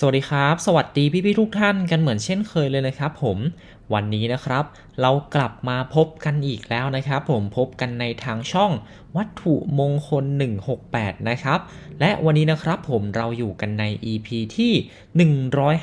สวัสดีครับ สวัสดีพี่ๆทุกท่านกันเหมือนเช่นเคยเลยนะครับผมวันนี้นะครับ เรากลับมาพบกันอีกแล้วนะครับ ผมพบกันในทางช่องวัตถุมงคล 168 นะครับ และวันนี้นะครับผมเราอยู่กันใน EP ที่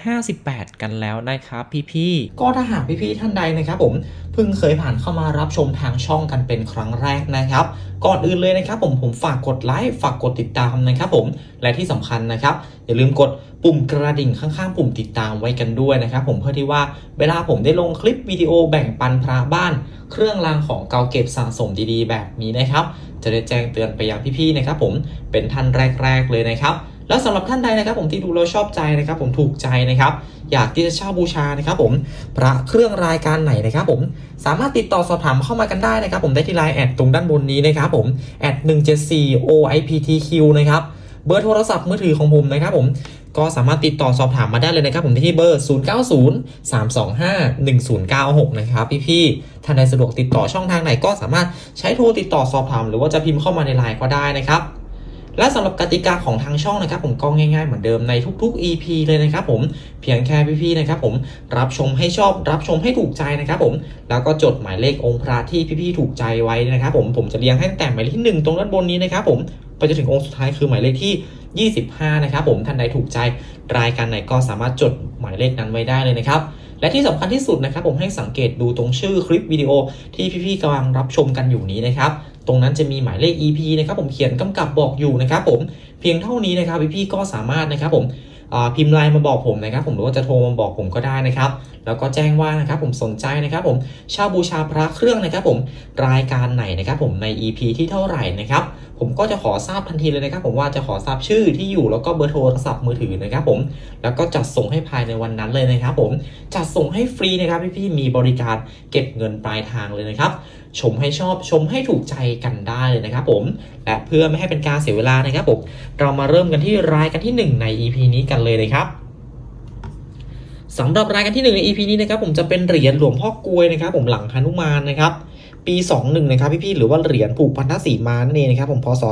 158 กันแล้วนะครับพี่ๆก็ถ้าหากพี่ๆท่านใดนะครับ ผมเพิ่งเคยผ่านเข้ามารับชมทางช่องกันเป็นครั้งแรกนะครับ ก่อนอื่นเลยนะครับผมผมฝากกดไลค์ฝากกดติดตามนะครับผมและที่สำคัญนะครับอย่าลืมกดปุ่มกระดิ่งข้างๆ ปุ่มติดตามไว้กันด้วยนะครับผมเพื่อที่ว่าเวลาผมได้ลงคลิปวิดีโอแบ่งปันพระบ้าน เครื่องรางของเก่าเก็บสะสมดีๆ แบบนี้นะครับ จะได้แจ้งเตือนไปยังพี่ๆนะครับผมเป็นท่านแรก ๆเลยนะครับ แล้วสำหรับท่านใดนะครับผมที่ดูแล้วชอบใจนะครับผมถูกใจนะครับอยากที่จะเช่าบูชานะครับผมพระเครื่องรายการไหนนะครับผมสามารถติดต่อสอบถามเข้ามากันได้นะครับผมได้ที่ไลน์แอดตรงด้านบนนี้นะครับผมแอด174 OIPTQ นะครับเบอร์โทรศัพท์มือถือของผมนะครับผมก็สามารถติดต่อสอบถามมาได้เลยนะครับ ผมที่เบอร์ 0903251096 นะครับพี่ๆท่านใดสะดวกติดต่อช่องทางไหนก็สามารถใช้โทรติดต่อสอบถาม หรือว่าจะพิมพ์เข้ามาในไลน์ก็ได้นะครับ และสำหรับกติกาของทางช่องนะครับผมก็ง่ายๆเหมือนเดิมในทุกๆ EP เลยนะครับผมเพียงแค่พี่ๆนะครับผมรับชมให้ชอบรับชมให้ถูกใจนะครับผมแล้วก็จดหมายเลของค์พระที่พี่ๆถูกใจไว้นะครับผมผมจะเรียงให้ตั้งแต่หมายเลขที่หนึ่งตรงด้านบนนี้นะครับผมไปจนถึงองค์สุดท้ายคือหมายเลขที่ 25 นะครับผมท่านใดถูกใจรายการไหนก็สามารถจดหมายเลขนั้นไว้ได้เลยนะครับ และที่สำคัญที่สุดนะครับ ผมให้สังเกตดูตรงชื่อคลิปวิดีโอที่พี่ๆกำลังรับชมกันอยู่นี้นะครับตรงนั้นจะมีหมายเลข EP นะครับผมเขียนกำกับบอกอยู่นะครับผมเพียงเท่านี้นะครับพี่ๆก็สามารถนะครับผมพิมพ์ไลน์มาบอกผมนะครับผมหรือว่าจะโทรมาบอกผมก็ได้นะครับ แล้วก็แจ้งว่านะครับผมสนใจนะครับผมเช่าบูชาพระเครื่องนะครับผมรายการไหนนะครับผมใน EP ที่เท่าไหร่นะครับผมก็จะขอทราบทันทีเลยนะครับ ผมว่าจะขอทราบชื่อที่อยู่แล้วก็เบอร์โทรศัพท์มือถือนะครับ ผมแล้วก็จัดส่งให้ภายในวันนั้นเลยนะครับ ผมจัดส่งให้ฟรีนะครับพี่ๆมีบริการเก็บเงินปลายทางเลยนะครับ ชมให้ชอบชมให้ถูกใจกันได้เลยนะครับ ผมและเพื่อไม่ให้เป็นการเสียเวลานะครับผมเรามาเริ่มกันที่รายการที่ 1 ใน EP นี้กันเลยนะครับสำหรับรายการที่ 1 ใน EP นี้นะครับผมจะเป็นเหรียญหลวงพ่อกลวยนะครับ ผมหลังหนุมานนะครับ ปี 21 นะครับพี่ๆหรือว่าเหรียญผูกพันธสีมานั่นเองนะครับผมพศ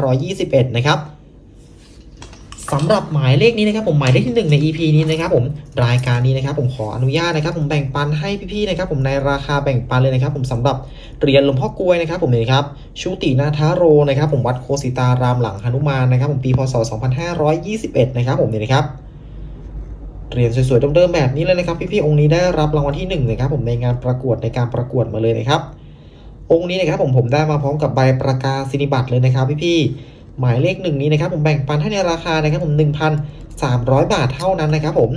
2521 นะครับสำหรับหมายเลขนี้นะครับผมหมายเลขที่ 1 ใน EP นี้นะครับผมรายการนี้นะครับผมขออนุญาตนะครับผมแบ่งปันให้พี่ๆนะครับผมในราคาแบ่งปันเลยนะครับผมสำหรับเหรียญหลวงพ่อกลวยนะครับผมนี่ครับชุตินาทาโรนะครับผมวัดโคสิตารามหลังหนุมานนะครับผมปีพศ 2521 นะครับผมนี่นะครับเหรียญสวยๆเดิมๆแบบนี้เลยนะครับพี่ๆองค์นี้ได้รับรางวัลที่1นะครับผมในงานประกวดในการประกวดมาเลยนะครับ องค์นี้นะครับผมผมได้มาพร้อมกับใบประกาศนียบัตรเลยนะครับพี่ๆหมายเลขหนึ่งนี้นะครับผมแบ่งปันให้ในราคานะครับผม 1,300 บาทเท่านั้นนะครับผม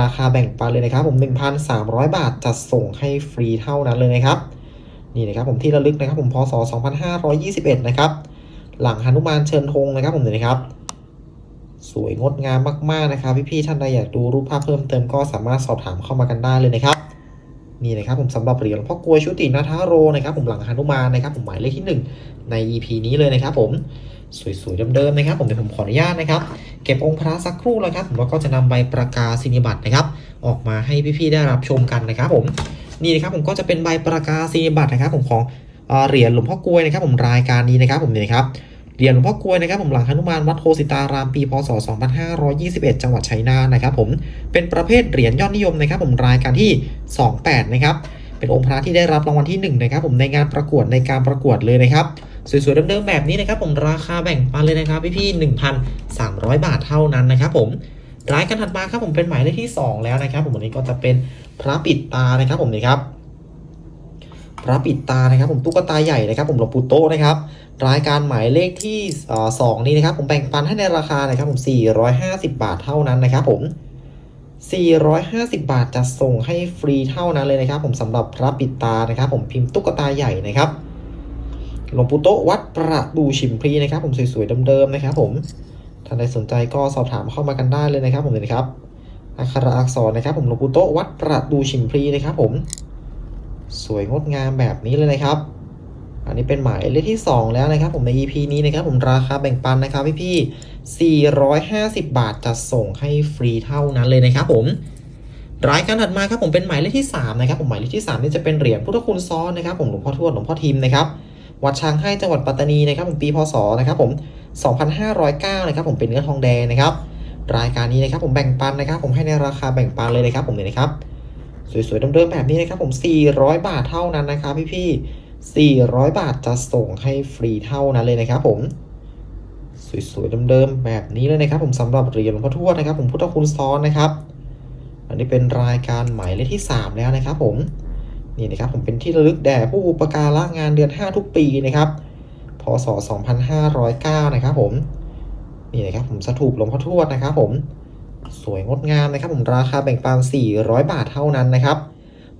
ราคาแบ่งปันเลยนะครับ ผม 1,300 บาทจัดส่งให้ฟรีเท่านั้นเลยนะครับนี่นะครับผมที่ระลึกนะครับผมพศ 2521 นะครับหลังหนุมานเชิญธงนะครับผมเลยนะครับสวยงดงามมากๆนะครับพี่ๆท่านใดอยากดูรูปภาพเพิ่มเติมก็สามารถสอบถามเข้ามากันได้เลยนะครับ นี่นะครับผมสำหรับเหรียญหลวงพ่อกลวยชุตินาทาโรนะครับผมหลังหนุมานนะครับผมหมายเลขที่ 1 ใน EP นี้เลยนะครับผมสวยๆเดิมๆนะครับผมเดี๋ยวผมขออนุญาตนะครับ เก็บองค์พระสักครู่แล้วครับผมแล้วก็จะนำใบประกาศนียบัตรนะครับ ออกมาให้พี่ๆได้รับชมกันนะครับผมนี่นะครับผมก็จะเป็นใบประกาศนียบัตรนะครับ ผมของเอ่อเหรียญหลวงพ่อกลวยนะครับ ผมรายการนี้นะครับผมนี่นะครับ เหรียญหลวงพ่อกลวยนะครับผมหลังหนุมานวัดโคสิตารามปีพศ 2521 จังหวัดชัยนาทนะครับผมเป็นประเภทเหรียญยอดนิยมนะครับผมรายการที่ 28 นะครับเป็นองค์พระที่ได้รับรางวัลที่1นะครับผมในงานประกวดในการประกวดเลยนะครับสวยๆเดิมๆแบบนี้นะครับผมราคาแบ่งปันเลยนะครับพี่ๆ1,300 บาทเท่านั้นนะครับผมรายการถัดมาครับผมเป็นหมายเลขที่ 2 แล้วนะครับ ผมวันนี้ก็จะเป็นพระปิดตานะครับผมนี่ครับ ระปิดตานะครับ ผมตุ๊กตาใหญ่นะครับ ผมหลวงปู่โตนะครับรายการหมายเลขที่สองนี้นะครับ ผมแบ่งปันให้ในราคานะครับผม450 บาทเท่านั้นนะครับ ผม 450 บาทจะส่งให้ฟรีเท่านั้นเลยนะครับ ผมสำหรับพระปิดตานะครับ ผมพิมพ์ตุ๊กตาใหญ่นะครับหลวงปู่โตวัดประดูชิมพลีนะครับ ผมสวยๆเดิมๆนะครับ ผมท่านใดสนใจก็สอบถามเข้ามากันได้เลยนะครับ ผมเลยนะครับอักขระอักษรนะครับ ผมหลวงปู่โตวัดประดูชิมพลีนะครับ ผม สวยงดงามแบบนี้เลยนะครับ อันนี้เป็นหมายเลขที่ 2 แล้วนะครับ ผมใน EP นี้นะครับ ผมราคาแบ่งปันนะครับพี่พี่450 บาทจะส่งให้ฟรีเท่านั้นเลยนะครับ ผมรายการถัดมาครับผมเป็นหมายเลขที่ 3 นะครับ ผมหมายเลขที่ 3 นี่จะเป็นเหรียญพุทธคุณซ้อนนะครับ ผมหลวงพ่อทวดหลวงพ่อทิมนะครับวัดช้างให้จังหวัดปัตตานีนะครับผมปีพศนะครับผม2509นะครับผมเป็นเนื้อทองแดงนะครับ รายการนี้นะครับผมแบ่งปันนะครับ ผมให้ในราคาแบ่งปันเลยนะครับ ผมเนี่ยนะครับ สวยๆเดิมๆแบบนี้นะครับผม 400 บาทเท่านั้นนะครับพี่ๆ400 บาทจะส่งให้ฟรีเท่านั้นเลยนะครับผม สวยๆเดิมๆแบบนี้เลยนะครับ ผมสำหรับเหรียญหลวงพ่อทวดนะครับ ผมพุทธคุณซ้อนนะครับ อันนี้เป็นรายการหมายเลขที่ 3 แล้วนะครับ ผมนี่นะครับผมเป็นที่ระลึกแด่ผู้อุปการะงานเดือน 5 ทุกปีนะครับพศ 2509 นะครับผมนี่นะครับผมสถูปหลวงพ่อทวดนะครับผม สวยงดงามนะครับผมราคาแบ่งปัน 400 บาทเท่านั้นนะครับ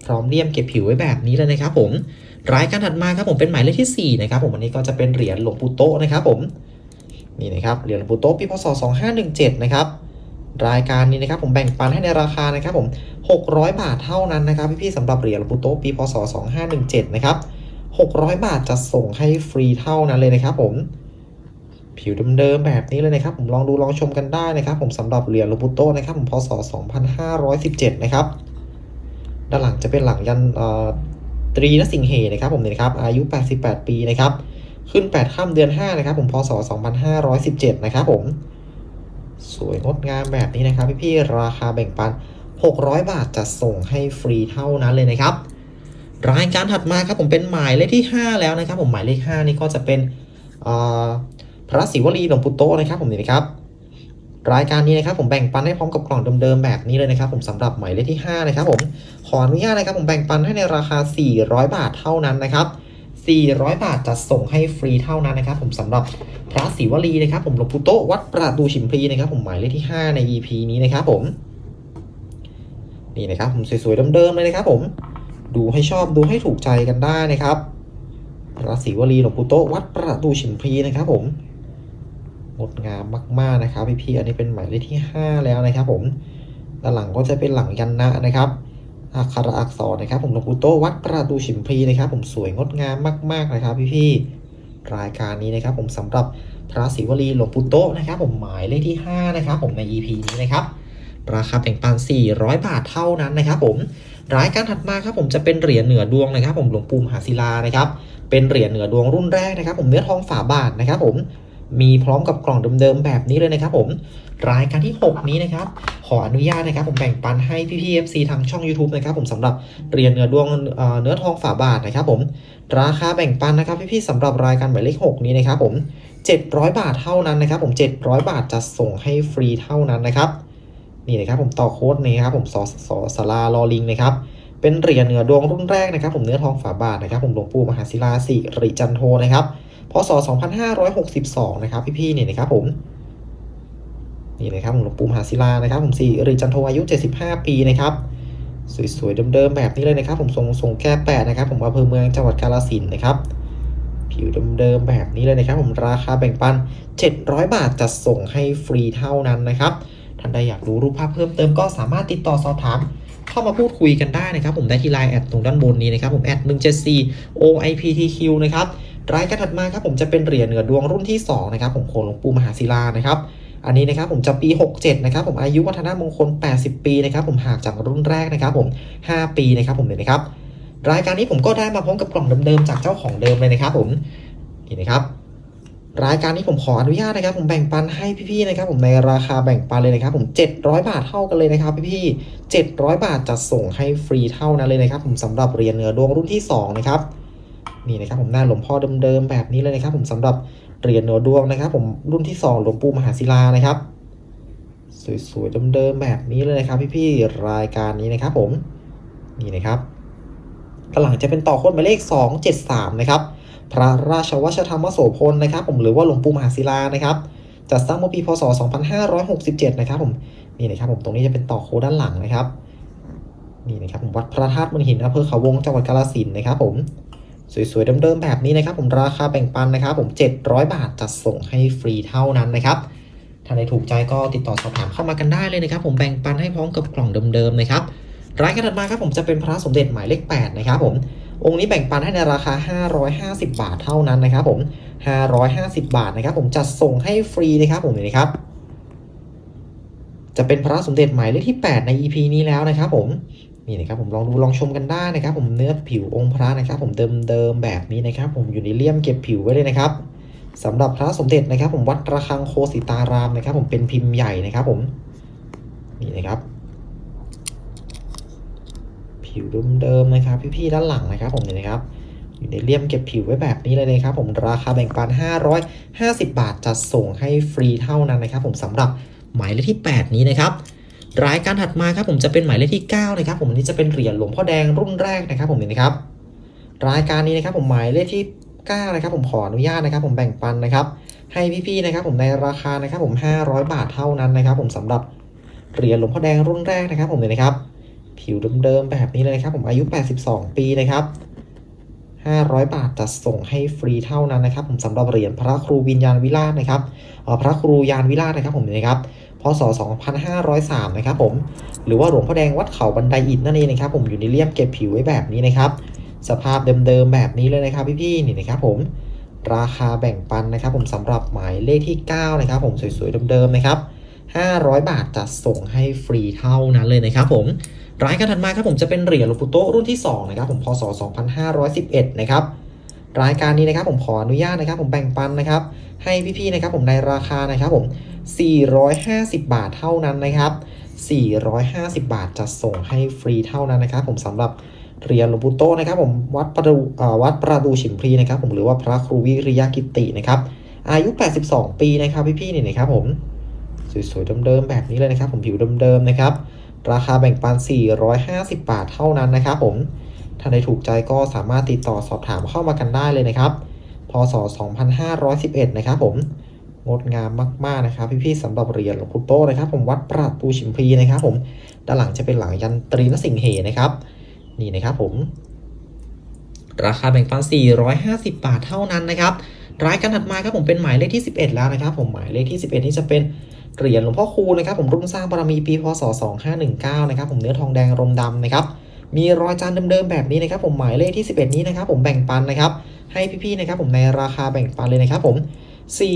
พร้อมเลี่ยมเก็บผิวไว้แบบนี้เลยนะครับผมรายการถัดมาครับผมเป็นหมายเลขที่4นะครับผมอันนี้ก็จะเป็นเหรียญหลวงปู่โตนะครับผมนี่นะครับเหรียญหลวงปู่โตปีพศ 2517 นะครับรายการนี้นะครับผมแบ่งปันให้ในราคานะครับผม 600 บาทเท่านั้นนะครับพี่ๆสำหรับเหรียญหลวงปู่โตปีพศ 2517 นะครับ 600 บาทจะส่งให้ฟรีเท่านั้นเลยนะครับผม ผิวเดิมๆแบบนี้เลยนะครับ ผมลองดูลองชมกันได้นะครับ ผมสำหรับเหรียญลวงปู่โตนะครับ ผมพศ 2517 นะครับ ด้านหลังจะเป็นหลังยันตรีนสิงเหนะครับ ผมเนี่ยนะครับ อายุ 88 ปีนะครับ ขึ้น8ค่ำเดือน 5 นะครับ ผมพศ 2517 นะครับผม สวยงดงามแบบนี้นะครับ พี่ๆ ราคาแบ่งปัน 600 บาทจะส่งให้ฟรีเท่านั้นเลยนะครับ รายการถัดมาครับผมเป็นหมายเลขที่ 5 แล้วนะครับ ผมหมายเลข 5 นี่ก็จะเป็นอ่อ พระศิวลีหลวงปู่โตนะครับผมนี่นะครับรายการนี้นะครับผมแบ่งปันให้พร้อมกับกล่องเดิมๆแบบนี้เลยนะครับผมสำหรับหมายเลขที่ 5 นะครับผมขออนุญาตนะครับผมแบ่งปันให้ในราคา 400 บาทเท่านั้นนะครับ400 บาทจะส่งให้ฟรีเท่านั้นนะครับ ผมสำหรับพระศิวลีนะครับ ผมหลวงปู่โตวัดประดูฉิมพลีนะครับ ผมหมายเลขที่ 5 ใน EP นี้นะครับผมนี่นะครับผมสวยๆเดิมๆเลยนะครับ ผมดูให้ชอบดูให้ถูกใจกันได้นะครับพระศิวลีหลวงปู่โตวัดประดูฉิมพลีนะครับ ผม งดงามมาก ๆ นะครับพี่ๆอันนี้เป็นหมายเลขที่ 5 แล้วนะครับผมด้านหลังก็จะเป็นหลังยันนะนะครับอักขระอักษรนะครับ ผมหลวงปู่โตวัดประดูฉิมพีนะครับ ผมสวยงดงามมาก ๆ นะครับพี่ๆรายการนี้นะครับ ผมสำหรับพระศิวลีหลวงปู่โตนะครับ ผมหมายเลขที่ 5 นะครับ ผมใน EP นี้นะครับราคาแบ่งปัน 400 บาทเท่านั้นนะครับ ผมรายการถัดมาครับผมจะเป็นเหรียญเหนือดวงนะครับ ผมหลวงปู่มหาศิลานะครับ เป็นเหรียญเหนือดวงรุ่นแรกนะครับ ผมเนื้อทองฝาบาทนะครับ ผม มีพร้อมกับกล่องเดิมๆแบบนี้เลยนะครับผมรายการที่ 6 นี้นะครับ ขออนุญาตนะครับ ผมแบ่งปันให้พี่ๆ FC ทางช่อง YouTube นะครับ ผมสำหรับเหรียญเนื้อดวงเนื้อทองฝาบาทนะครับ ผมราคาแบ่งปันนะครับพี่ๆสำหรับรายการหมายเลข 6 นี้นะครับ ผม 700 บาทเท่านั้นนะครับ ผม 700 บาทจะส่งให้ฟรีเท่านั้นนะครับนี่นะครับผมต่อโค้ดนี้ครับผมสอสอสลาลอลิงนะครับเป็นเหรียญเหนือดวงรุ่นแรกนะครับ ผมเนื้อทองฝาบาทนะครับ ผมหลวงปู่มหาศิลาสิริจันโทนะครับ ศ 2562 นะครับพี่ๆเนี่ยนะครับผมนี่นะครับหลวงปู่มหาศิลานะครับ ผมสิริจันโทอายุ 75 ปีนะครับสวยๆเดิมๆแบบนี้เลยนะครับ ผมทรงทรงแก้แปดนะครับ ผมอำเภอเมืองจังหวัดกาฬสินธุ์นะครับผิวเดิมๆแบบนี้เลยนะครับ ผมราคาแบ่งปัน 700 บาทจะส่งให้ฟรีเท่านั้นนะครับท่านใดอยากรู้รูปภาพเพิ่มเติมก็สามารถติดต่อสอบถาม เข้ามาพูดคุยกันได้นะครับ ผมได้ที่ไลน์แอดตรงด้านบนนี้นะครับ ผมแอด174 OIPTQ นะครับ รายการถัดมาครับผมจะเป็นเหรียญเหนือดวงรุ่นที่2นะครับผมโคนหลวงปู่มหาศิลานะครับอันนี้นะครับผมจะปี 67 นะครับผมอายุวัฒนมงคล 80 ปีนะครับผมหากจากรุ่นแรกนะครับผม 5 ปีนะครับผมเนี่ยนะครับ รายการนี้ผมก็ได้มาพร้อมกับกล่องเดิมๆจากเจ้าของเดิมเลยนะครับผมนี่นะครับ รายการนี้ผมขออนุญาตนะครับ ผมแบ่งปันให้พี่ๆนะครับผมในราคาแบ่งปันเลยนะครับ ผม 700 บาทเท่ากันเลยนะครับ พี่ๆ700 บาทจะส่งให้ฟรีเท่านั้นเลยนะครับ ผมสำหรับเหรียญเหนือดวงรุ่นที่ 2 นะครับ นี่นะครับผมหน้าหลวงพ่อเดิมๆแบบนี้เลยนะครับ ผมสำหรับเหรียญเหนือดวงนะครับ ผมรุ่นที่2หลวงปู่มหาศิลานะครับ สวยๆเดิมๆแบบนี้เลยนะครับพี่ๆรายการนี้นะครับ ผมนี่นะครับข้างหลังจะเป็นต่อโค้ดหมายเลข 273 นะครับ พระราชวัชธรรมโสพลนะครับ ผมหรือว่าหลวงปู่มหาศิลานะครับจัดสร้างเมื่อปีพศ 2567 นะครับ ผมนี่นะครับ ผมตรงนี้จะเป็นต่อโคด้านหลังนะครับนี่นะครับผมวัดพระธาตุมนหินอำเภอเขาวงจังหวัดกาฬสินธุ์นะครับ ผม สวยๆเดิมๆแบบนี้นะครับ ผมราคาแบ่งปันนะครับ ผม 700 บาทจัดส่งให้ฟรีเท่านั้นนะครับถ้าในถูกใจก็ติดต่อสอบถามเข้ามากันได้เลยนะครับ ผมแบ่งปันให้พร้อมกับกล่องเดิมๆนะครับรายการถัดมาครับผมจะเป็นพระสมเด็จหมายเลข8นะครับผมองค์นี้แบ่งปันให้ในราคา 550 บาทเท่านั้นนะครับ ผม 550 บาทนะครับ ผมจัดส่งให้ฟรีนะครับ ผมนี่นะครับ จะเป็นพระสมเด็จหมายเลขที่ 8 ใน EP นี้แล้วนะครับ ผม นี่นะครับผมลองดูลองชมกันได้นะครับ ผมเนื้อผิวองค์พระนะครับ ผมเดิมๆแบบนี้นะครับ ผมอยู่ในเลี่ยมเก็บผิวไว้เลยนะครับสำหรับพระสมเด็จนะครับ ผมวัดระฆังโคสิตารามนะครับ ผมเป็นพิมพ์ใหญ่นะครับ ผมนี่นะครับ ผิวเดิมๆนะครับพี่ๆด้านหลังนะครับ ผมนี่นะครับอยู่ในเลี่ยมเก็บผิวไว้แบบนี้เลยนะครับ ผมราคาแบ่งปัน 550 บาทจัดส่งให้ฟรีเท่านั้นนะครับ ผมสำหรับหมายเลขที่ 8 นี้นะครับ รายการถัดมาครับผมจะเป็นหมายเลขที่9นะครับผมอันนี้จะเป็นเหรียญหลวงพ่อแดงรุ่นแรกนะครับผมนี่นะครับ รายการนี้นะครับผมหมายเลขที่9นะครับผมขออนุญาตนะครับ ผมแบ่งปันนะครับ ให้พี่ๆนะครับ ผมในราคานะครับผม 500 บาทเท่านั้นนะครับ ผมสำหรับเหรียญหลวงพ่อแดงรุ่นแรกนะครับ ผมนี่นะครับ ผิวเดิมๆแบบนี้เลยนะครับ ผมอายุ 82 ปีนะครับ 500 บาทจัดส่งให้ฟรีเท่านั้นนะครับ ผมสำหรับเหรียญพระครูวิญญาณวิราชนะครับพระครูยานวิราชนะครับ ผมนี่นะครับ ศ 2503 นะครับผมหรือว่าหลวงพ่อแดงวัดเขาบันไดอิฐนั่นเองนะครับผมอยู่ในเลี่ยมเก็บผิวไว้แบบนี้นะครับ สภาพเดิมๆแบบนี้เลยนะครับพี่ๆนี่นะครับผมราคาแบ่งปันนะครับ ผมสำหรับหมายเลขที่ 9 นะครับ ผมสวยๆเดิมๆนะครับ 500 บาทจัดส่งให้ฟรีเท่านั้นเลยนะครับผมรายการถัดมาครับผมจะเป็นเหรียญลวงปู่โตรุ่นที่2นะครับผมพศ 2511 นะครับ รายการนี้นะครับผมขออนุญาตนะครับ ผมแบ่งปันนะครับ ให้พี่ๆนะครับ ผมในราคานะครับผม 450 บาทเท่านั้นนะครับ 450 บาทจะส่งให้ฟรีเท่านั้นนะครับ ผมสำหรับเรียญหลวงปู่โตนะครับผมวัดประดูวัดประดูฉิมพลีนะครับ ผมหรือว่าพระครูวิริยกิตินะครับ อายุ 82 ปีนะครับพี่ๆนี่นะครับผมสวยๆเดิมๆแบบนี้เลยนะครับ ผมผิวเดิมๆนะครับ ราคาแบ่งปัน 450 บาทเท่านั้นนะครับ ผม ถ้าได้ถูกใจก็สามารถติดต่อสอบถามเข้ามากันได้เลยนะครับ พศ 2511 นะครับผม งดงามมากๆนะครับ พี่ๆสำหรับเหรียญหลวงปู่โตนะครับ ผมวัดประตูชิมพีนะครับ ผม ด้านหลังจะเป็นหลังยันตรีนสิงห์เหนะครับ นี่นะครับผม ราคาแบ่งปัน 450 บาทเท่านั้นนะครับ รายการถัดมาครับผมเป็นหมายเลขที่ 11 แล้วนะครับ ผมหมายเลขที่ 11 นี่จะเป็นเหรียญหลวงพ่อคูนะครับผมรุ่นสร้างบารมีปีพศ 2519 นะครับผมเนื้อทองแดงรมดำนะครับ มีรอยจานเดิมๆแบบนี้นะครับผมหมายเลขที่ 11 นี้นะครับผมแบ่งปันนะครับ ให้พี่ๆนะครับผมในราคาแบ่งปันเลยนะครับผม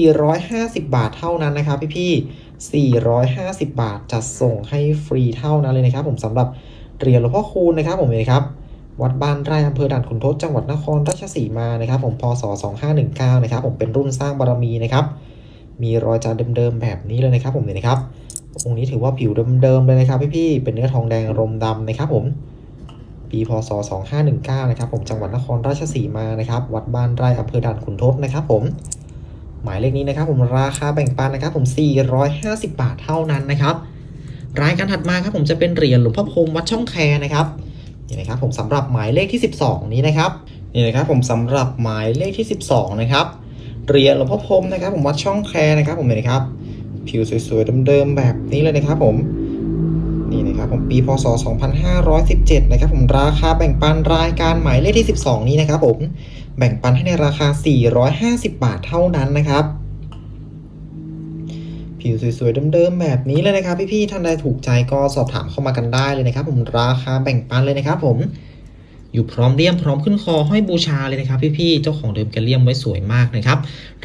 450 บาทเท่านั้นนะครับ พี่ๆ450 บาทจัดส่งให้ฟรีเท่านั้นเลยนะครับ ผมสำหรับเหรียญหลวงพ่อคูณนะครับผมเห็นะครับวัดบ้านไร่อำเภอด่านขุนทดจังหวัดนครราชสีมานะครับ ผมพศ 2519 นะครับ ผมเป็นรุ่นสร้างบารมีนะครับ มีรอยจานเดิมๆแบบนี้เลยนะครับ ผมเนี่ยนะครับองค์นี้ถือว่าผิวเดิมๆเลยนะครับพี่ๆเป็นเนื้อทองแดงรมดำนะครับ ผม ปีพศ 2519 นะครับผมจังหวัดนครราชสีมานะครับวัดบ้านไร่อำเภอด่านขุนทดนะครับผมหมายเลขนี้นะครับผมราคาแบ่งปันนะครับผม 450 บาทเท่านั้นนะครับรายการถัดมาครับผมจะเป็นเหรียญหลวงพ่อพรมวัดช่องแคนะครับนี่นะครับผมสำหรับหมายเลขที่ 12 นี้นะครับนี่นะครับผมสำหรับหมายเลขที่ 12 นะครับเหรียญหลวงพ่อพรมนะครับผมวัดช่องแคนะครับผมเห็นไหมครับผิวสวยๆเดิมๆแบบนี้เลยนะครับผม ผมปีพศ 2517 นะครับผมราคาแบ่งปันรายการหมายเลขที่ 12 นี้นะครับผมแบ่งปันให้ในราคา 450 บาทเท่านั้นนะครับ ผิวสวยๆเดิมๆแบบนี้เลยนะครับ พี่ๆท่านใดถูกใจก็สอบถามเข้ามากันได้เลยนะครับ ผมราคาแบ่งปันเลยนะครับผม อยู่พร้อมเลี่ยมพร้อมขึ้นคอห้อยบูชาเลยนะครับ พี่ๆเจ้าของเดิมแกเลี่ยมไว้สวยมากนะครับ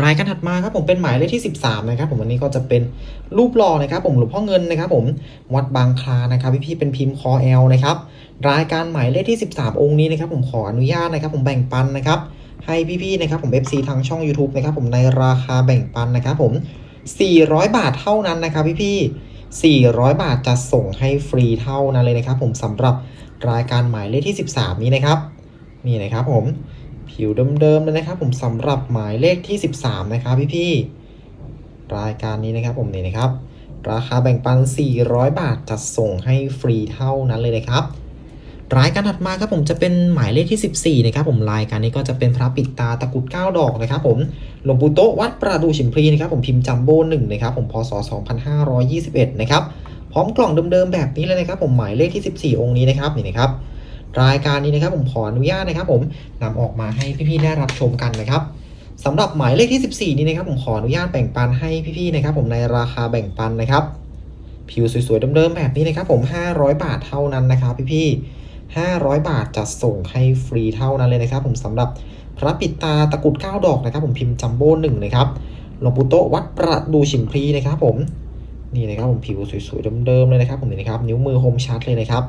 รายการถัดมาครับผมเป็นหมายเลขที่ 13นะครับผมวันนี้ก็จะเป็นรูปหล่อนะครับ ผมหลวงพ่อเงินนะครับ ผมวัดบางคลานะครับ พี่ๆเป็นพิมพ์คอเอลนะครับรายการหมายเลขที่ 13 องค์นี้นะครับ ผมขออนุญาตนะครับ ผมแบ่งปันนะครับ ให้พี่ๆนะครับผม FC ทางช่อง YouTube นะครับ ผมในราคาแบ่งปันนะครับผม 400 บาทเท่านั้นนะครับ พี่ๆ400 บาทจะส่งให้ฟรีเท่านั้นเลยนะครับ ผมสำหรับ รายการหมายเลขที่ 13 นี้นะครับ นี่นะครับผมผิวเดิมๆเลยนะครับ ผมสำหรับหมายเลขที่ 13 นะครับพี่ๆรายการนี้นะครับผมนี่นะครับ ราคาแบ่งปัน 400 บาทจัดส่งให้ฟรีเท่านั้นเลยนะครับรายการถัดมาครับผมจะเป็นหมายเลขที่ 14นะครับผมรายการนี้ก็จะเป็นพระปิดตาตะกุด 9 ดอกนะครับผมหลวงปู่โตวัดประดูฉิมพลีนะครับผมพิมพ์จัมโบ้หนึ่งนะครับผมพศ 2521 นะครับ พร้อมกล่องเดิมๆแบบนี้เลยนะครับ ผมหมายเลขที่ 14 องค์นี้นะครับนี่นะครับ รายการนี้นะครับผมขออนุญาตนะครับ ผมนำออกมาให้พี่ๆได้รับชมกันนะครับสำหรับหมายเลขที่ 14 นี้นะครับ ผมขออนุญาตแบ่งปันให้พี่ๆนะครับ ผมในราคาแบ่งปันนะครับ ผิวสวยๆเดิมๆแบบนี้นะครับ ผม 500 บาทเท่านั้นนะครับ พี่ๆ500 บาทจะส่งให้ฟรีเท่านั้นเลยนะครับ ผมสำหรับพระปิดตาตะกุด9ดอกนะครับ ผมพิมพ์จัมโบ้หนึ่งนะครับหลวงปู่โตวัดประดูฉิมพลีนะครับ ผม นี่นะครับผมผิวสวยๆเดิมๆเลยนะครับผมนี่นะครับนิ้วมือคมชัดเลยนะครับ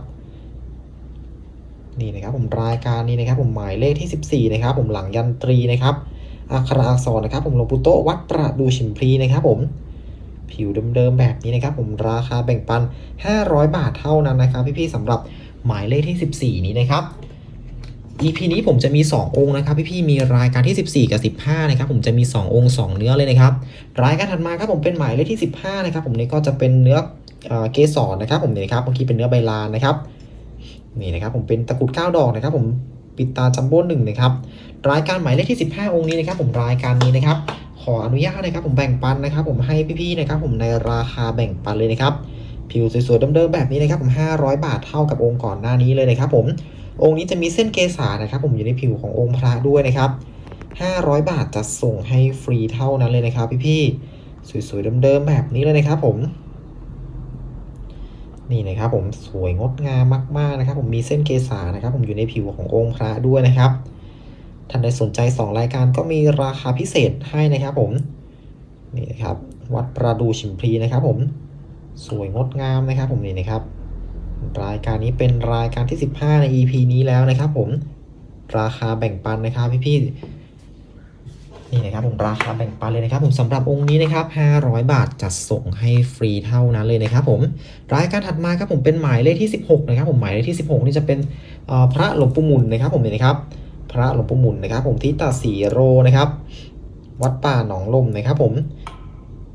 นี่นะครับผมรายการนี้นะครับผมหมายเลขที่ 14 นะครับ ผมหลังยันตรีนะครับอักขระอักษรนะครับ ผมลงปู่โตวัดประดูชิมพลีนะครับ ผมผิวเดิมๆแบบนี้นะครับ ผมราคาแบ่งปัน 500 บาทเท่านั้นนะครับ พี่ๆสำหรับหมายเลขที่ 14 นี้นะครับ EP นี้ผมจะมี 2 องค์นะครับ พี่ๆมีรายการที่ 14 กับ 15 นะครับ ผมจะมี 2 องค์ 2 เนื้อเลยนะครับ รายการถัดมาครับผมเป็นหมายเลขที่ 15 นะครับ ผมนี่ก็จะเป็นเนื้อเกสรนะครับ ผมนี่นะครับเมื่อกี้เป็นเนื้อใบลานนะครับนี่นะครับ ผมเป็นตะกรุด9ดอกนะครับ ผมปิดตาจัมโบ้หนึ่งนะครับ รายการหมายเลขที่ 15 องค์นี้นะครับ ผมรายการนี้นะครับ ขออนุญาตนะครับ ผมแบ่งปันนะครับ ผมให้พี่ๆนะครับ ผมในราคาแบ่งปันเลยนะครับผิวสวยๆเดิมๆแบบนี้นะครับ ผม 500 บาทเท่ากับองค์ก่อนหน้านี้เลยนะครับ ผม องค์นี้จะมีเส้นเกษานะครับ ผมอยู่ในผิวขององค์พระด้วยนะครับ 500 บาทจะส่งให้ฟรีเท่านั้นเลยนะครับ พี่ๆสวยๆเดิมๆแบบนี้เลยนะครับ ผมนี่นะครับผมสวยงดงามมากๆนะครับ ผมมีเส้นเกษานะครับ ผมอยู่ในผิวขององค์พระด้วยนะครับท่านใดสนใจ 2 รายการก็มีราคาพิเศษให้นะครับ ผมนี่นะครับ วัดประดูชิมพลีนะครับ ผมสวยงดงามนะครับ ผมนี่นะครับ รายการนี้เป็นรายการที่ 15 ใน EP นี้แล้วนะครับผมราคาแบ่งปันนะครับพี่ๆนี่นะครับผมราคาแบ่งปันเลยนะครับ ผมสำหรับองค์นี้นะครับ 500 บาทจัดส่งให้ฟรีเท่านั้นเลยนะครับ ผมรายการถัดมาครับผมเป็นหมายเลขที่ 16 นะครับ ผมหมายเลขที่ 16 นี่จะเป็นพระหลวงปู่มุนนะครับ ผมนี่นะครับ พระหลวงปู่มุนนะครับ ผมที่ตาสีโรนะครับ วัดป่าหนองลมนะครับ ผม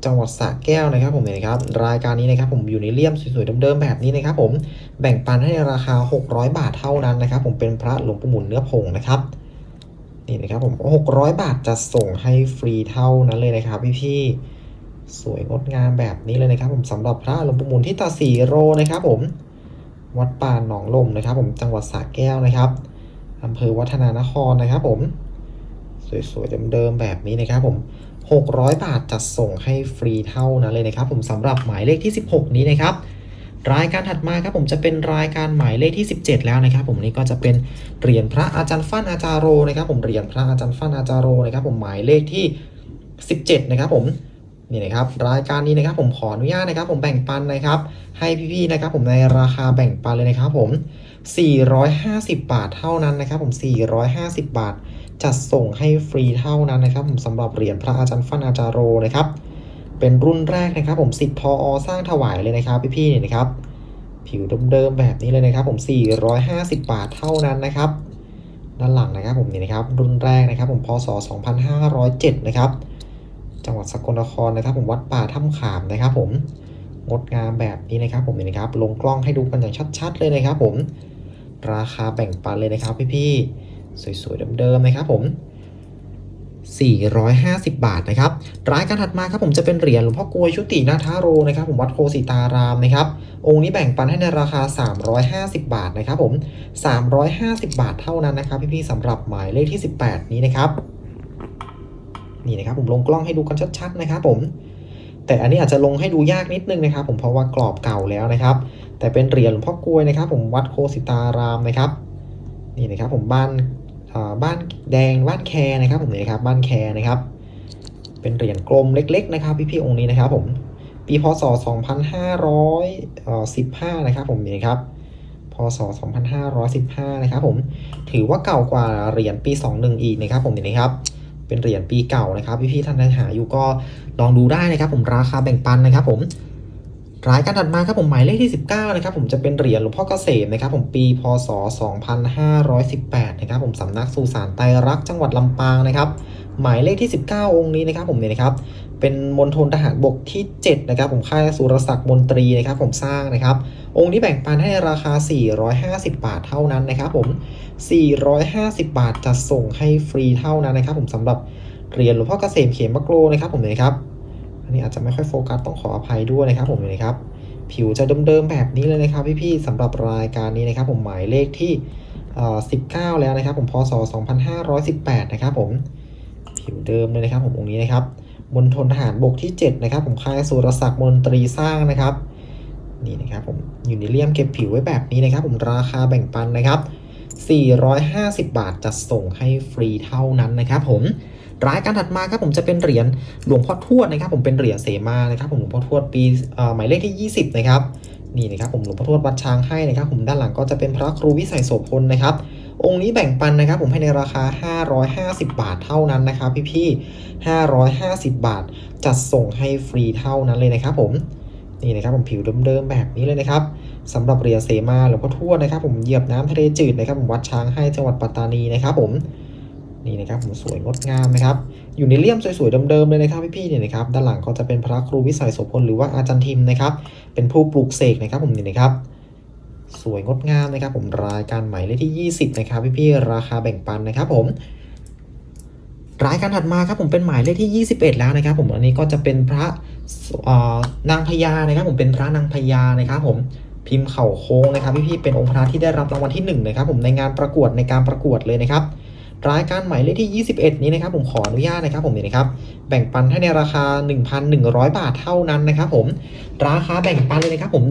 จังหวัดสระแก้วนะครับผมเนี่ยนะครับรายการนี้นะครับผมอยู่ในเลี่ยมสวยๆเดิมๆแบบนี้นะครับผมแบ่งปันให้ในราคา 600 บาทเท่านั้นนะครับผมเป็นพระหลวงปู่หมุนเนื้อผงนะครับนี่นะครับผม600 บาทจะส่งให้ฟรีเท่านั้นเลยนะครับพี่ๆสวยงดงามแบบนี้เลยนะครับ ผมสำหรับพระหลวงปู่หมุนที่ตาสีโรนะครับ ผมวัดป่าหนองลมนะครับ ผมจังหวัดสระแก้วนะครับอำเภอวัฒนานครนะครับ ผม สวยๆเดิมๆแบบนี้นะครับ ผม 600 บาทจะส่งให้ฟรีเท่านั้นเลยนะครับ ผมสำหรับหมายเลขที่ 16 นี้นะครับ รายการถัดมาครับผมจะเป็นรายการหมายเลขที่ 17 แล้วนะครับ ผมนี่ก็จะเป็นเหรียญพระอาจารย์ฟั่นอาจารย์โรนะครับ ผมเหรียญพระอาจารย์ฟั่นอาจารย์โรนะครับ ผมหมายเลขที่ 17 นะครับ ผมนี่นะครับรายการนี้นะครับผมขออนุญาตนะครับ ผมแบ่งปันนะครับ ให้พี่ๆนะครับ ผมในราคาแบ่งปันเลยนะครับ ผม 450 บาทเท่านั้นนะครับ ผม 450 บาท จัดส่งให้ฟรีเท่านั้นนะครับผมสำหรับเหรียญพระอาจารย์ฟันอาจารโรนะครับ เป็นรุ่นแรกนะครับ ผมสิทธิ์พออสร้างถวายเลยนะครับพี่ๆเนี่ยนะครับ ผิวเดิมๆแบบนี้เลยนะครับ ผม 450 บาทเท่านั้นนะครับ ด้านหลังนะครับผมนี่นะครับ รุ่นแรกนะครับ ผมพศ 2507 นะครับ จังหวัดสกลนครนะครับ ผมวัดป่าถ้ำขามนะครับ ผมงดงามแบบนี้นะครับผมนี่นะครับ ลงกล้องให้ดูกันอย่างชัดๆเลยนะครับ ผม ราคาแบ่งปันเลยนะครับพี่ๆ สวยๆเดิมๆนะครับผม 450 บาทนะครับรายการถัดมาครับผมจะเป็นเหรียญหลวงพ่อกลวยชุตินาทาโรนะครับผมวัดโคสิตารามนะครับองค์นี้แบ่งปันให้ในราคา 350 บาทนะครับผม 350 บาทเท่านั้นนะครับ พี่ๆสำหรับหมายเลขที่ 18 นี้นะครับนี่นะครับผมลงกล้องให้ดูกันชัดๆนะครับผมแต่อันนี้อาจจะลงให้ดูยากนิดนึงนะครับผมเพราะว่ากรอบเก่าแล้วนะครับ แต่เป็นเหรียญหลวงพ่อกลวยนะครับ ผมวัดโคสิตารามนะครับ นี่นะครับผมบ้าน บ้านแดงบ้านแคนะครับผมนี่นะครับบ้านแคนะครับ เป็นเหรียญกลมเล็ก ๆ นะครับ พี่ๆองค์นี้นะครับ ผมปีพศ 2515 นะครับ ผมนี่ครับพศ 2515 นะครับ ผมถือว่าเก่ากว่าเหรียญปี 21 อีกนะครับ ผมนี่ครับเป็นเหรียญปีเก่านะครับ พี่ๆท่านใดหาอยู่ก็ลองดูได้นะครับ ผมราคาแบ่งปันนะครับ ผม รายการถัดมาครับผมหมายเลขที่ 19นะครับผมจะเป็นเหรียญหลวงพ่อเกษมนะครับผมปีพศ 2518นะครับผมสำนักสุสานไตรรักจังหวัดลำปางนะครับหมายเลขที่ 19 องค์นี้นะครับผมเนี่ยนะครับเป็นมณฑลทหารบกที่7นะครับผมค่ายสุรศักดิ์มนตรีนะครับผมสร้างนะครับองค์นี้แบ่งปันให้ราคา 450 บาทเท่านั้นนะครับผม 450 บาทจะส่งให้ฟรีเท่านั้นนะครับผมสำหรับเหรียญหลวงพ่อเกษมเขมมะโกรนะครับผมเนี่ยนะครับ นนี้อาจจะไม่ค่อยโฟกัสต้องขออภัยด้วยนะครับผมนะครับ ผิวจะเดิมๆแบบนี้เลยนะครับพี่ๆสำหรับรายการนี้นะครับผมหมายเลขที่19 แล้วนะครับ ผมพศ 2518 นะครับผมผิวเดิมเลยนะครับ ผมองค์นี้นะครับมณฑลทหารบกที่ 7 นะครับ ผมค่ายสุรศักดิ์มนตรีสร้างนะครับนี่นะครับผมอยู่ในเลี่ยมเก็บผิวไว้แบบนี้นะครับ ผมราคาแบ่งปันนะครับ 450 บาทจะส่งให้ฟรีเท่านั้นนะครับผม รายการถัดมาครับผมจะเป็นเหรียญหลวงพ่อทวดนะครับ ผมเป็นเหรียญเสมานะครับ ผมหลวงพ่อทวดปีอ่อหมายเลขที่ 20 นะครับนี่นะครับผมหลวงพ่อทวดวัดช้างให้นะครับ ผมด้านหลังก็จะเป็นพระครูวิสัยโสพลนะครับองค์นี้แบ่งปันนะครับ ผมให้ในราคา 550 บาทเท่านั้นนะครับ พี่ๆ550 บาทจัดส่งให้ฟรีเท่านั้นเลยนะครับ ผมนี่นะครับผมผิวเดิมๆแบบนี้เลยนะครับสำหรับเหรียญเสมาหลวงพ่อทวดนะครับ ผมเหยียบน้ำทะเลจืดนะครับผมวัดช้างให้จังหวัดปัตตานีนะครับ ผม นี่นะครับผมสวยงดงามนะครับ อยู่ในเลี่ยมสวยๆเดิมๆเลยนะครับพี่ๆเนี่ยนะครับด้านหลังก็จะเป็นพระครูวิสัยโสพลหรือว่าอาจารย์ทิมนะครับ เป็นผู้ปลูกเสกนะครับผมนี่นะครับสวยงดงามนะครับ ผมรายการใหม่เลขที่ 20 นะครับพี่ๆราคาแบ่งปันนะครับ ผมรายการถัดมาครับผมเป็นหมายเลขที่ 21 แล้วนะครับ ผมอันนี้ก็จะเป็นพระนางพญานะครับ ผมเป็นพระนางพญานะครับ ผมพิมพ์เข่าโค้งนะครับพี่ๆเป็นองค์พระที่ได้รับรางวัลที่1นะครับผมในงานประกวดในการประกวดเลยนะครับ รายการหมายเลขที่ 21 นี้นะครับผมขออนุญาตนะครับผมนี่นะครับแบ่งปันให้ในราคา 1,100 บาทเท่านั้นนะครับผมราคาแบ่งปันเลยนะครับผม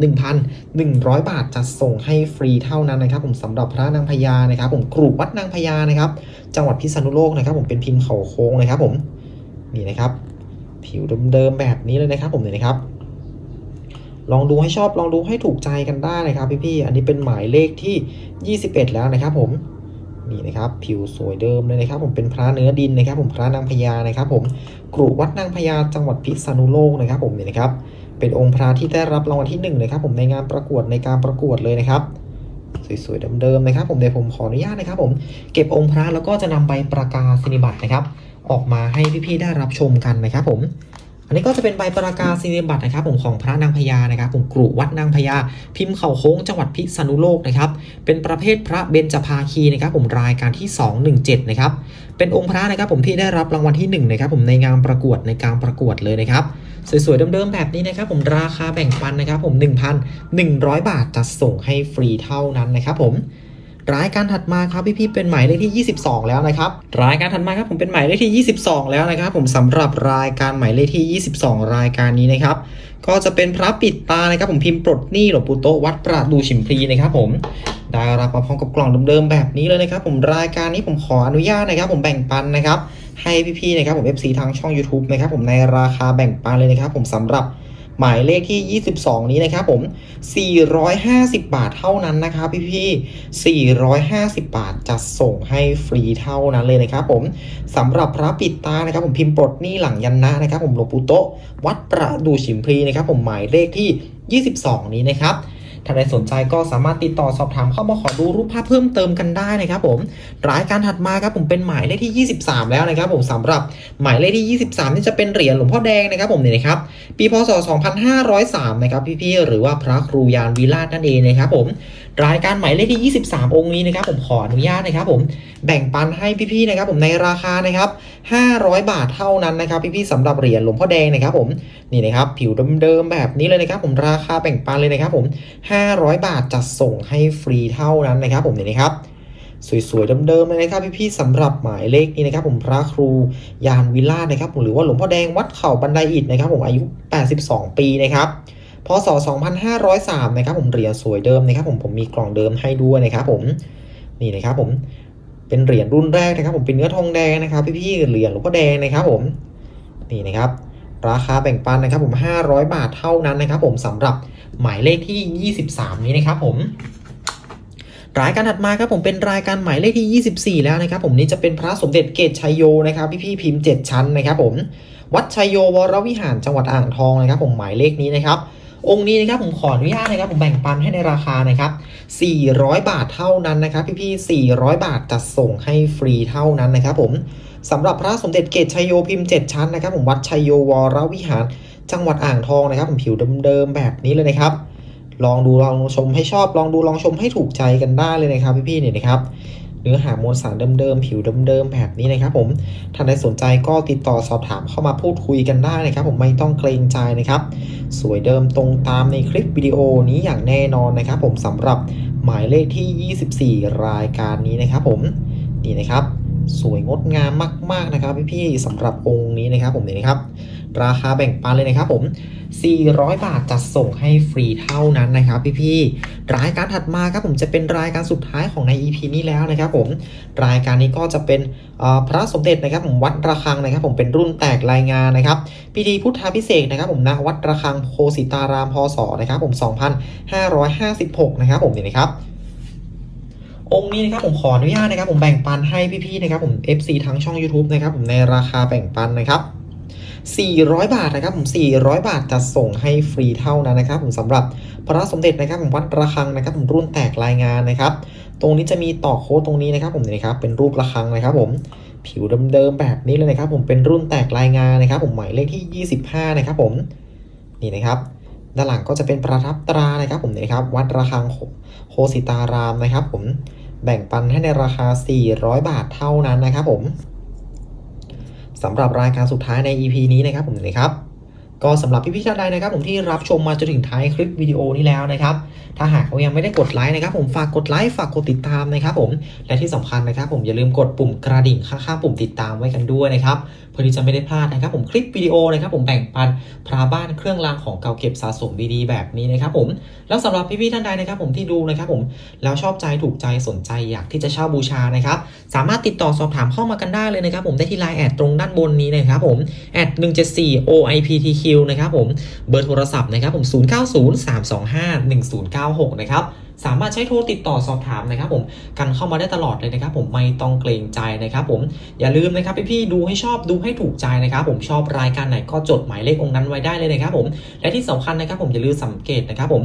1,100 บาทจะส่งให้ฟรีเท่านั้นนะครับผมสำหรับพระนางพญานะครับผมกรุวัดนางพญานะครับจังหวัดพิษณุโลกนะครับผมเป็นพิมพ์เขาโค้งนะครับผมนี่นะครับผิวเดิมๆแบบนี้เลยนะครับผมนี่นะครับลองดูให้ชอบลองดูให้ถูกใจกันได้นะครับพี่ๆอันนี้เป็นหมายเลขที่ 21 แล้วนะครับผม นี่นะครับผิวสวยเดิมเลยนะครับ ผมเป็นพระเนื้อดินนะครับ ผมพระนางพญานะครับ ผมกรุวัดนางพญาจังหวัดพิษณุโลกนะครับ ผมนี่นะครับ เป็นองค์พระที่ได้รับรางวัลที่หนึ่งนะครับ ผมในงานประกวดในการประกวดเลยนะครับสวยๆเดิมๆนะครับ ผมเดี๋ยวผมขออนุญาตนะครับ ผมเก็บองค์พระแล้วก็จะนำใบประกาศนียบัตรนะครับ ออกมาให้พี่ๆได้รับชมกันนะครับ ผม อันนี้ก็จะเป็นใบประกาศนียบัตรนะครับผมของพระนางพญานะครับผมกรุวัดนางพญาพิมพ์เข่าโค้งจังหวัดพิษณุโลกนะครับเป็นประเภทพระเบญจภาคีนะครับผมรายการที่ 217นะครับเป็นองค์พระนะครับผมที่ได้รับรางวัลที่1นะครับผมในงานประกวดในการประกวดเลยนะครับสวยๆเดิมๆแบบนี้นะครับผมราคาแบ่งปันนะครับผม 1,100 บาทจะส่งให้ฟรีเท่านั้นนะครับผม รายการถัดมาครับพี่ๆเป็นหมายเลขที่ 22 แล้วนะครับรายการถัดมาครับผมเป็นหมายเลขที่ 22 แล้วนะครับ ผมสำหรับรายการหมายเลขที่ 22 รายการนี้นะครับก็จะเป็นพระปิดตานะครับ ผมพิมพ์ปลดหนี้หลวงปู่โตวัดประดูฉิมพลีนะครับผมได้รับมาพร้อมกับกล่องเดิมๆแบบนี้เลยนะครับ ผมรายการนี้ผมขออนุญาตนะครับ ผมแบ่งปันนะครับ ให้พี่ๆนะครับผม FC ทางช่อง YouTube นะครับผมในราคาแบ่งปันเลยนะครับ ผมสำหรับ หมายเลขที่ 22 นี้นะครับผม 450 บาทเท่านั้นนะครับพี่พี่450 บาทจะส่งให้ฟรีเท่านั้นเลยนะครับผมสำหรับพระปิดตานะครับผมพิมพ์ปลดหนี้หลังยันนะนะครับผมหลวงปู่โตวัดประดูฉิมพลีนะครับผมหมายเลขที่ 22 นี้นะครับ ถ้าใครสนใจก็สามารถติดต่อสอบถามเข้ามาขอดูรูปภาพเพิ่มเติมกันได้นะครับผมรายการถัดมาครับผมเป็นหมายเลขที่ 23 แล้วนะครับผมสำหรับหมายเลขที่ 23 นี่จะเป็นเหรียญหลวงพ่อแดงนะครับผมเนี่ยนะครับปีพศ 2503 นะครับพี่ๆหรือว่าพระครูยานวิราชนั่นเองนะครับผมรายการหมายเลขที่ 23 องค์นี้นะครับผมขออนุญาตนะครับผมแบ่งปันให้พี่ๆนะครับผมในราคานะครับ 500 บาทเท่านั้นนะครับพี่ๆสำหรับเหรียญหลวงพ่อแดงนะครับผมนี่นะครับผิวเดิมๆแบบนี้เลยนะครับผมราคาแบ่งปันเลยนะครับผม500 บาทจะส่งให้ฟรีเท่านั้นนะครับ ผมนี่นะครับสวยๆเดิมๆเลยนะครับพี่ๆสำหรับหมายเลขนี้นะครับ ผมพระครูยานวิลาศนะครับผมหรือว่าหลวงพ่อแดงวัดเข่าบันไดอิฐนะครับ ผมอายุ 82 ปีนะครับพศ 2503 นะครับ ผมเหรียญสวยเดิมนะครับ ผมผมมีกล่องเดิมให้ด้วยนะครับ ผมนี่นะครับ ผมเป็นเหรียญรุ่นแรกนะครับ ผมเป็นเนื้อทองแดงนะครับพี่ๆเหรียญหลวงพ่อแดงนะครับ ผมนี่นะครับ ราคาแบ่งปันนะครับ ผม 500 บาทเท่านั้นนะครับ ผมสำหรับ หมายเลขที่ 23 นี้นะครับผมรายการถัดมาครับผมเป็นรายการหมายเลขที่ 24 แล้วนะครับผมนี่จะเป็นพระสมเด็จเกตชัยโยนะครับพี่พี่พิมพ์ 7 ชั้นนะครับผมวัดชัยโยวรวิหารจังหวัดอ่างทองนะครับผมหมายเลขนี้นะครับองค์นี้นะครับผมขออนุญาตนะครับผมแบ่งปันให้ในราคานะครับ400 บาทเท่านั้นนะครับพี่พี่400 บาทจะส่งให้ฟรีเท่านั้นนะครับผมสำหรับพระสมเด็จเกตชัยโยพิมพ์ 7 ชั้นนะครับผมวัดชัยโยวรวิหาร จังหวัดอ่างทองนะครับผมผิวเดิมๆแบบนี้เลยนะครับ ลองดูลองชมให้ชอบ ลองดูลองชมให้ถูกใจกันได้เลยนะครับ พี่ๆเนี่ยนะครับเนื้อหามวลสารเดิมๆผิวเดิมๆแบบนี้นะครับ ผมท่านใดสนใจก็ติดต่อสอบถามเข้ามาพูดคุยกันได้นะครับ ผมไม่ต้องเกรงใจนะครับ สวยเดิมตรงตามในคลิปวิดีโอนี้อย่างแน่นอนนะครับ ผมสำหรับหมายเลขที่ 24 รายการนี้นะครับ ผมนี่นะครับ สวยงดงามมาก ๆนะครับ พี่ๆสำหรับองค์นี้นะครับ ผมนี่นะครับ ราคาแบ่งปันเลยนะครับผม 400 บาทจัดส่งให้ฟรีเท่านั้นนะครับพี่ๆรายการถัดมาครับผมจะเป็นรายการสุดท้ายของใน EP นี้แล้วนะครับผมรายการนี้ก็จะเป็นพระสมเด็จนะครับผมวัดระฆังนะครับ ผมเป็นรุ่นแตกรายงานนะครับพิธีพุทธาพิเศษนะครับ ผมณวัดระฆังโคสิตารามพศนะครับ ผม 2556 นะครับผมนี่นะครับองค์นี้นะครับผมขออนุญาตนะครับผมแบ่งปันให้พี่ๆนะครับผม FC ทั้งช่อง YouTube นะครับผมในราคาแบ่งปันนะครับ 400 บาทนะครับผม400 บาทจะส่งให้ฟรีเท่านั้นนะครับผมสำหรับพระสมเด็จนะครับผมวัดระฆังนะครับผมรุ่นแตกรายงานนะครับ ตรงนี้จะมีต่อโค้ดตรงนี้นะครับผมนี่นะครับเป็นรูประฆังนะครับผมผิวเดิมๆแบบนี้เลยนะครับ ผมเป็นรุ่นแตกรายงานนะครับ ผมหมายเลขที่ 25 นะครับผมนี่นะครับด้านหลังก็จะเป็นประทับตรานะครับ ผมนี่นะครับวัดระฆังโคสิตารามนะครับ ผมแบ่งปันให้ในราคา 400 บาทเท่านั้นนะครับผม สำหรับรายการสุดท้ายใน EP นี้นะครับผมนะครับก็สำหรับพี่ๆท่านใดนะครับผมที่รับชมมาจนถึงท้ายคลิปวิดีโอนี้แล้วนะครับ ถ้าหากเขายังไม่ได้กดไลค์นะครับผมฝากกดไลค์ฝากกดติดตามนะครับผมและที่สำคัญนะครับผมอย่าลืมกดปุ่มกระดิ่งข้างๆปุ่มติดตามไว้กันด้วยนะครับเพื่อที่จะไม่ได้พลาดนะครับ ผมคลิปวิดีโอนะครับผมแบ่งปันพราบ้านเครื่องรางของเก่าเก็บสะสมดีๆแบบนี้นะครับผมแล้วสำหรับพี่ๆท่านใดนะครับ ผมที่ดูนะครับผมแล้วชอบใจถูกใจสนใจอยากที่จะเช่าบูชานะครับสามารถติดต่อสอบถามเข้ามากันได้เลยนะครับผมได้ที่ไลน์แอดตรงด้านบนนี้นะครับผมแอด174 OIPTQ นะครับผมเบอร์โทรศัพท์นะครับผม0903251096นะครับ สามารถใช้โทรติดต่อสอบถามนะครับผมกันเข้ามาได้ตลอดเลยนะครับผมไม่ต้องเกรงใจนะครับผมอย่าลืมนะครับพี่ๆดูให้ชอบดูให้ถูกใจนะครับผมชอบรายการไหนก็จดหมายเลของค์นั้นไว้ได้เลยนะครับผมและที่สำคัญนะครับผมอย่าลืมสังเกตนะครับผม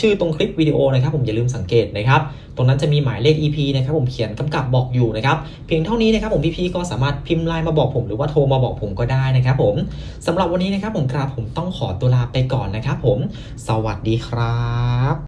ชื่อตรงคลิปวิดีโอนะครับผมอย่าลืมสังเกตนะครับตรงนั้นจะมีหมายเลข EP นะครับผมเขียนกำกับบอกอยู่นะครับเพียงเท่านี้นะครับผมพี่ๆก็สามารถพิมพ์ไลน์มาบอกผมหรือว่าโทรมาบอกผมก็ได้นะครับผมสำหรับวันนี้นะครับผมครับผมต้องขอตัวลาไปก่อนนะครับผม สวัสดีครับ